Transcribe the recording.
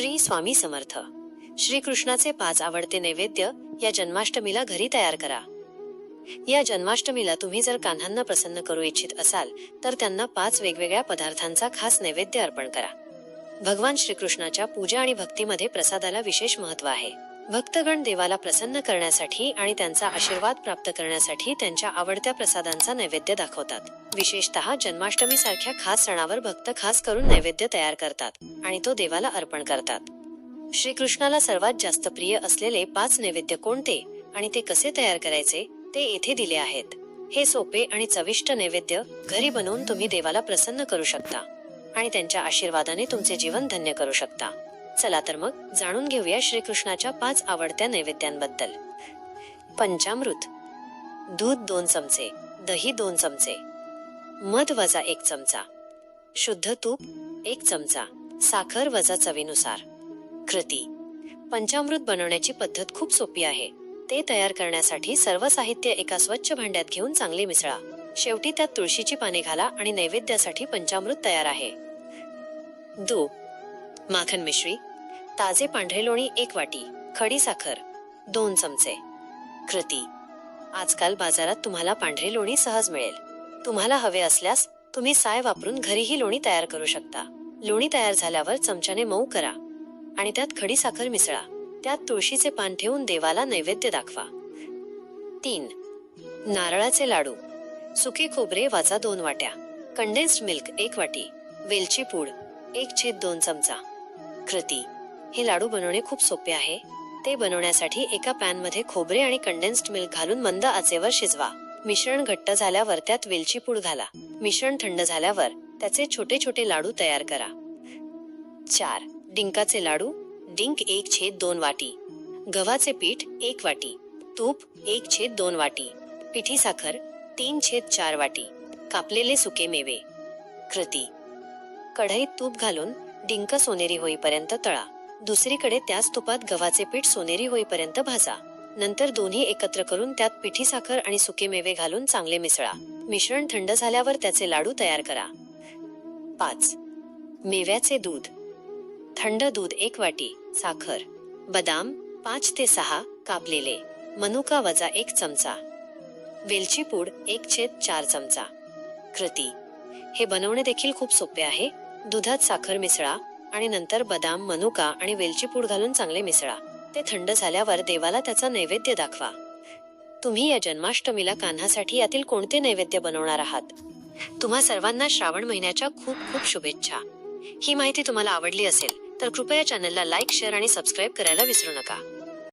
श्री स्वामी समर्थ. श्रीकृष्णाचे पाच आवडते नैवेद्य या जन्माष्टमीला घरी तयार करा. या जन्माष्टमीला तुम्ही जर कान्हांना प्रसन्न करू इच्छित असाल तर त्यांना पाच वेगवेगळ्या पदार्थांचा खास नैवेद्य अर्पण करा. भगवान श्रीकृष्णाच्या पूजा आणि भक्तीमध्ये प्रसादाला विशेष महत्त्व आहे. भक्तगण देवाला प्रसन्न करण्यासाठी आणि त्यांचा आशीर्वाद प्राप्त करण्यासाठी त्यांच्या आवडत्या प्रसादांचा नैवेद्य दाखवतात. विशेषतः जन्माष्टमी सारख्या खास सणावर भक्त खास करून नैवेद्य तयार करतात आणि तो देवाला अर्पण करतात. श्रीकृष्णाला सर्वात जास्त प्रिय असलेले पाच नैवेद्य कोणते आणि ते कसे तयार करायचे ते येथे दिले आहेत. हे सोपे आणि चविष्ट नैवेद्य घरी बनवून तुम्ही देवाला प्रसन्न करू शकता आणि त्यांच्या आशीर्वादाने तुमचे जीवन धन्य करू शकता. चला तर मग जाणून घेऊया श्रीकृष्णाच्या पाच आवडत्या नैवेद्यांबद्दल. पंचामृत दूध दोन चमचे दही दोन चमचे मध वजा एक चमचा शुद्ध तूप एक चमचा साखर वजा चवीनुसार. कृती पंचामृत बनवण्याची पद्धत खूप सोपी आहे. ते तयार करण्यासाठी सर्व साहित्य एका स्वच्छ भांड्यात घेऊन चांगले मिसळा. शेवटी त्यात तुळशीची पाने घाला आणि नैवेद्यासाठी पंचामृत तयार आहे. दूध माखन मिश्री ताजे पांढरे लोणी एक वाटी खडी साखर दोन चमचे. कृती. आजकाल बाजारात तुम्हाला पांढरे लोणी सहज मिळेल. तुम्हाला हवे असल्यास तुम्ही साय वापरून घरीही लोणी तयार करू शकता. लोणी तयार झाल्यावर चमच्याने मऊ करा आणि त्यात खडी साखर मिसळा. त्यात तुळशीचे पान ठेवून देवाला नैवेद्य दाखवा. तीन. नारळाचे लाडू. सुके खोबरे वाचा दोन वाट्या. कंडेन्स्ड मिल्क एक वाटी. वेलची पूड एक छेद दोन चमचा. कृती. हे लाडू बनवणे खूप सोपे आहे. ते बनवण्यासाठी एका पॅनमध्ये खोबरे आणि कंडेन्स्ड मिल्क घालून मंद आचेवर शिजवा. मिश्रण घट्ट झाल्यावर त्यात वेलची पूड घाला. मिश्रण थंड झाल्यावर त्याचे छोटे छोटे लाडू तयार करा. चार. डिंकाचे लाडू. डिंक एक छेद दोन वाटी. गव्हाचे पीठ एक वाटी. तूप एक छेद दोन वाटी. पिठी साखर तीन छेद चार वाटी. कापलेले सुके मेवे. कृती. कढईत तूप घालून डिंक सोनेरी होईपर्यंत तळा. दुसरीकडे त्याच तुपात गव्हाचे पीठ सोनेरी होईपर्यंत भाजा. नंतर दोन्ही एकत्र करून त्यात पिठी साखर आणि सुके मेवे घालून चांगले मिसळा. मिश्रण थंड झाल्यावर त्याचे लाडू तयार करा. पाच. मेव्याचे दूध. थंड दूध एक वाटी साखर. बदाम पाच ते सहा कापलेले. मनुका वजा एक चमचा. वेलची पूड एक छेद चार चमचा. कृती. हे बनवणे देखील खूप सोपे आहे. दुधात साखर मिसळा. आणि नंतर बदाम मनुका आणि वेलची पूड घालून चांगले मिसळा. ते थंड झाल्यावर देवाला त्याचा नैवेद्य दाखवा. तुम्ही या जन्माष्टमीला कान्हासाठी यातील कोणते नैवेद्य बनवणार आहात? तुम्हा सर्वांना श्रावण महिन्याच्या खूप खूप शुभेच्छा. ही माहिती तुम्हाला आवडली असेल तर कृपया चॅनलला लाईक शेअर आणि सबस्क्राईब करायला विसरू नका.